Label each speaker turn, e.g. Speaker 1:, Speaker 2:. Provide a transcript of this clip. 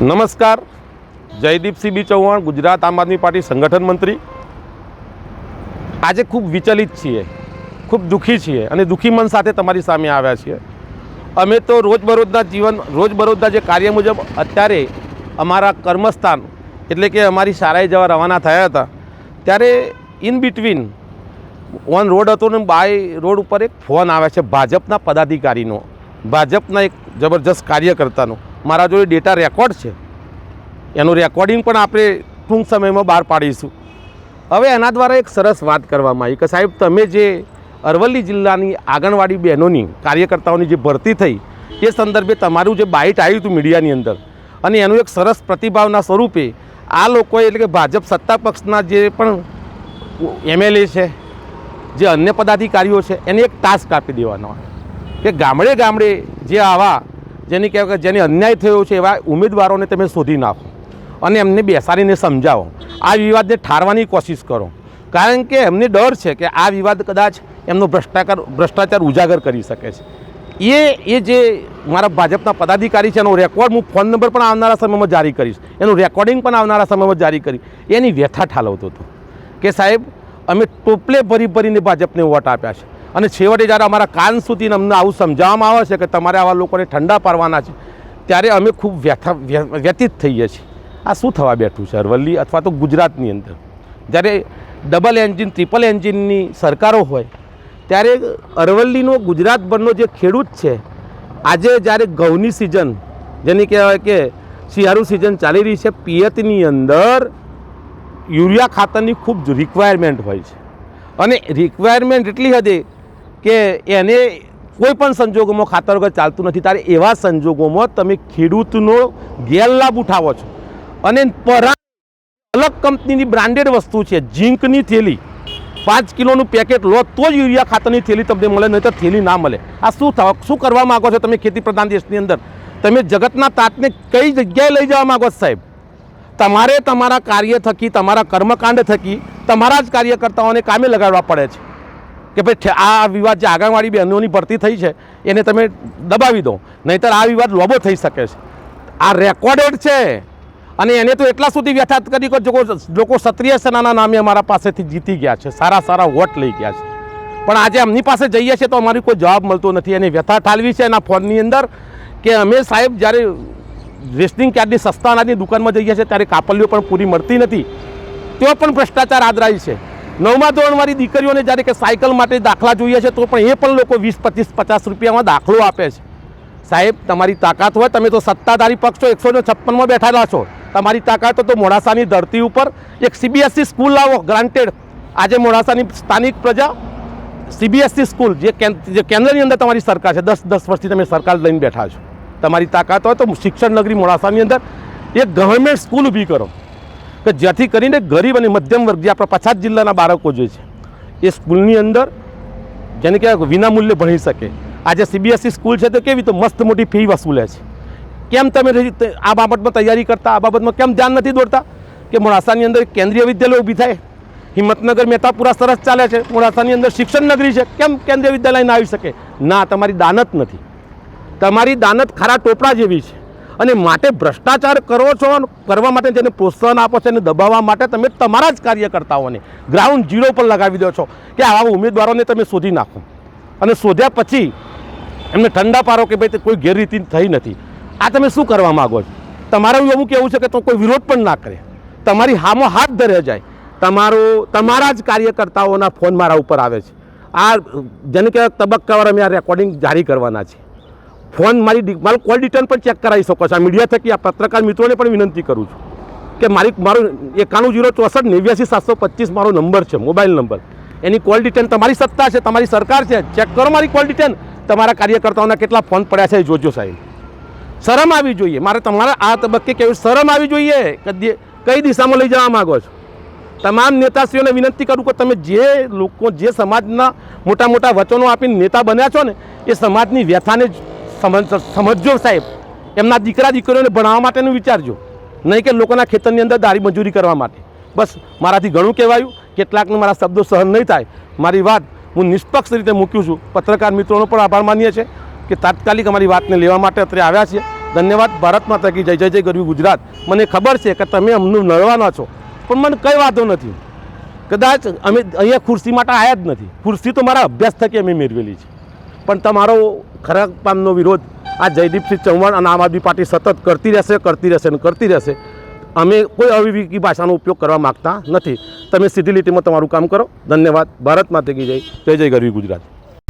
Speaker 1: નમસ્કાર. જયદીપસિંહ બી ચૌહાણ, ગુજરાત આમ આદમી પાર્ટી સંગઠન મંત્રી. આજે ખૂબ વિચલિત છીએ, ખૂબ દુઃખી છીએ અને દુઃખી મન સાથે તમારી સામે આવ્યા છીએ. અમે તો રોજબરોજના જીવન, રોજબરોજના જે કાર્ય મુજબ અત્યારે અમારા કર્મસ્થાન, એટલે કે અમારી શાળાએ જવા રવાના થયા હતા, ત્યારે ઇન બિટવીન ઓન રોડ હતો ને બાય રોડ ઉપર એક ફોન આવે છે, ભાજપના પદાધિકારીનો. ભાજપના એક જબરજસ્ત કાર્યકર્તાનો. મારા જોડે ડેટા રેકોર્ડ છે. એનું રેકોર્ડિંગ પણ આપણે ટૂંક સમયમાં બહાર પાડીશું. હવે એના દ્વારા એક સરસ વાત કરવામાં આવી કે સાહેબ, તમે જે અરવલ્લી જિલ્લાની આંગણવાડી બહેનોની કાર્યકર્તાઓની જે ભરતી થઈ, એ સંદર્ભે તમારું જે બાઇટ આવ્યું હતું મીડિયાની અંદર, અને એનું એક સરસ પ્રતિભાવના સ્વરૂપે આ લોકોએ એટલે કે ભાજપ સત્તા પક્ષના જે પણ એમએલએ છે, જે અન્ય પદાધિકારીઓ છે, એને એક ટાસ્ક આપી દેવાનો કે ગામડે ગામડે જે આવા જેની કહેવાય કે જેને અન્યાય થયો છે એવા ઉમેદવારોને તમે શોધી નાખો અને એમને બેસાડીને સમજાવો. આ વિવાદને ઠારવાની કોશિશ કરો. કારણ કે એમને ડર છે કે આ વિવાદ કદાચ એમનો ભ્રષ્ટાચાર ભ્રષ્ટાચાર ઉજાગર કરી શકે છે. એ એ જે મારા ભાજપના પદાધિકારી છે એનો રેકોર્ડ હું ફોન નંબર પણ આવનારા સમયમાં જારી કરીશ. એનું રેકોર્ડિંગ પણ આવનારા સમયમાં જારી કરી. એની વ્યથા ઠાલવતો હતો. કે સાહેબ, અમે ટોપલે ભરી ભરીને ભાજપને વોટ આપ્યા છે. અને છેવટે જ્યારે અમારા કાન સુધી અમને આવું સમજાવવામાં આવે છે કે તમારે આવા લોકોને ઠંડા પાડવાના છે, ત્યારે અમે ખૂબ વ્યથા વ્યતીત થઈએ છીએ. આ શું થવા બેઠું છે, અરવલ્લી અથવા તો ગુજરાતની અંદર? જ્યારે ડબલ એન્જિન ટ્રિપલ એન્જિનની સરકારો હોય, ત્યારે અરવલ્લીનો ગુજરાતભરનો જે ખેડૂત છે, આજે જ્યારે ઘઉંની સિઝન જેની કહેવાય કે શિયાળુ સિઝન ચાલી રહી છે, પિયતની અંદર યુરિયા ખાતરની ખૂબ રિક્વાયરમેન્ટ હોય છે. અને રિક્વાયરમેન્ટ એટલી હદે કે એને કોઈ પણ સંજોગોમાં ખાતર વગર ચાલતું નથી. ત્યારે એવા સંજોગોમાં તમે ખેડૂતનો ગેરલાભ ઉઠાવો છો. અને પરા અલગ કંપનીની બ્રાન્ડેડ વસ્તુ છે, ઝીંકની થેલી. પાંચ કિલોનું પેકેટ લો, તો જ યુરિયા ખાતરની થેલી તમને મળે, નહીં તો થેલી ના મળે. આ શું થવા શું કરવા માગો છો તમે ખેતી પ્રધાન દેશની અંદર? તમે જગતના તાતને કઈ જગ્યાએ લઈ જવા માગો સાહેબ? તમારે તમારા કાર્ય થકી, તમારા કર્મકાંડ થકી, તમારા જ કાર્યકર્તાઓને કામે લગાડવા પડે છે. કે ભાઈ આ વિવાદ જે આંગણવાડી બહેનોની ભરતી થઈ છે, એને તમે દબાવી દો. નહીંતર આ વિવાદ લોબો થઈ શકે છે. આ રેકોર્ડેડ છે. અને એને તો એટલા સુધી વ્યથાત કરી કે લોકો ક્ષત્રિય સેનાના નામે અમારા પાસેથી જીતી ગયા છે, સારા સારા વોટ લઈ ગયા છે. પણ આજે એમની પાસે જઈએ છીએ તો અમારી કોઈ જવાબ મળતો નથી. એની વ્યથા ઠાલવી છે એના ફોનની અંદર કે અમે સાહેબ જ્યારે રેશનિંગ કાર્ડની સસ્તા અનાજની દુકાનમાં જઈએ છીએ ત્યારે કાપલીઓ પણ પૂરી મળતી નથી. તેઓ પણ ભ્રષ્ટાચાર આદરાય છે. નવમા ધોરણવાળી દીકરીઓને જ્યારે કે સાયકલ માટે દાખલા જોઈએ છે, તો પણ એ પણ લોકો વીસ, પચીસ, પચાસ રૂપિયામાં દાખલો આપે છે. સાહેબ, તમારી તાકાત હોય, તમે તો સત્તાધારી પક્ષ છો, એકસો છપ્પનમાં બેઠેલા છો. તમારી તાકાત તો મોડાસાની ધરતી ઉપર એક સીબીએસસી સ્કૂલ લાવો ગ્રાન્ટેડ આજે મોડાસાની સ્થાનિક પ્રજા સીબીએસસી સ્કૂલ, જે કેન- જે કેન્દ્રની અંદર તમારી સરકાર છે. દસ દસ વર્ષથી તમે સરકાર લઈને બેઠા છો. તમારી તાકાત હોય તો શિક્ષણ નગરી મોડાસાની અંદર એક ગવર્મેન્ટ સ્કૂલ ઊભી કરો. કે જેથી કરીને ગરીબ અને મધ્યમ વર્ગ જે આપણા પછાત જિલ્લાના બાળકો જે છે, એ સ્કૂલની અંદર જેને કહેવાય વિનામૂલ્યે ભણી શકે. આજે સીબીએસઈ સ્કૂલ છે તો કેવી તો મસ્ત મોટી ફી વસૂલે છે? કેમ તમે આ બાબતમાં તૈયારી કરતા, આ બાબતમાં કેમ ધ્યાન નથી દોરતા? કે મોડાસાની અંદર કેન્દ્રીય વિદ્યાલય ઊભી થાય, હિંમતનગર, મહેતાપુરા સરસ ચાલે છે, મોડાસાની અંદર શિક્ષણ નગરી છે, કેમ કેન્દ્રીય વિદ્યાલય ના આવી શકે? ના, તમારી દાનત નથી. તમારી દાનત ખારા ટોપડા જેવી છે. અને માટે ભ્રષ્ટાચાર કરો છો કરવા માટે જેને પ્રોત્સાહન આપો છો અને દબાવવા માટે તમે તમારા જ કાર્યકર્તાઓને ગ્રાઉન્ડ ઝીરો પર લગાવી દો છો કે આવા ઉમેદવારોને તમે શોધી નાખો. અને શોધ્યા પછી એમને ઠંડા પારો કે ભાઈ કોઈ ગેરરીતિ થઈ નથી. આ તમે શું કરવા માગો છો? તમારું એવું કેવું છે કે તો કોઈ વિરોધ પણ ના કરે. તમારી હામો હાથ ધરે જાય. તમારું, તમારા જ કાર્યકર્તાઓના ફોન મારા ઉપર આવે છે. આ જેને કહેવાય તબક્કાવાર અમે આ રેકોર્ડિંગ જારી કરવાના છે ફોન મારી મારું કોલ ડિટેલ પણ ચેક કરાવી શકો છો. આ મીડિયા થકી આ પત્રકાર મિત્રોને પણ વિનંતી કરું છું કે મારી મારું એકાણું જીરો ચોસઠ નેવ્યાસી સાતસો પચીસ મારો નંબર છે, મોબાઈલ નંબર. એની કોલ ડિટેલ તમારી સત્તા છે, તમારી સરકાર છે. ચેક કરો મારી કોલ ડિટેલ. તમારા કાર્યકર્તાઓના કેટલા ફોન પડ્યા છે એ જોજો સાહેબ. શરમ આવી જોઈએ. મારે તમારા આ તબક્કે કેવી શરમ આવી જોઈએ કે કઈ દિશામાં લઈ જવા માગો છો? તમામ નેતાશ્રીઓને વિનંતી કરું કે તમે જે લોકો, જે સમાજના મોટા મોટા વચનો આપીને નેતા બન્યા છો ને, એ સમાજની વ્યથાને સમજજો સાહેબ. એમના દીકરા દીકરીઓને ભણાવવા માટેનું વિચારજો. નહીં કે લોકોના ખેતરની અંદર દારી મજૂરી કરવા માટે. બસ મારાથી ઘણું કહેવાયું. કેટલાકને મારા શબ્દો સહન નહીં થાય. મારી વાત હું નિષ્પક્ષ રીતે મૂક્યું છું. પત્રકાર મિત્રોનો પણ આભાર માનીએ છીએ કે તાત્કાલિક અમારી વાતને લેવા માટે અત્યારે આવ્યા છીએ. ધન્યવાદ. ભારત માતા કી જય જય જય ગરવી ગુજરાત. મને ખબર છે કે તમે અમનું નડવાના છો. પણ મને કંઈ વાંધો નથી. કદાચ અમે અહીંયા ખુરશી માટે આવ્યા જ નથી. ખુરશી તો મારા અભ્યાસ થકી અમે મેળવેલી છે. પણ તમારો ખરા પામનો વિરોધ આ જયદીપસિંહ ચૌહાણ અને આમ આદમી પાર્ટી સતત કરતી રહેશે કરતી રહેશે અને કરતી રહેશે. અમે કોઈ અવિવેકી ભાષાનો ઉપયોગ કરવા માગતા નથી. તમે સીધી લીટીમાં તમારું કામ કરો. ધન્યવાદ. ભારત માતે કી જય. જય જય ગરવી ગુજરાત.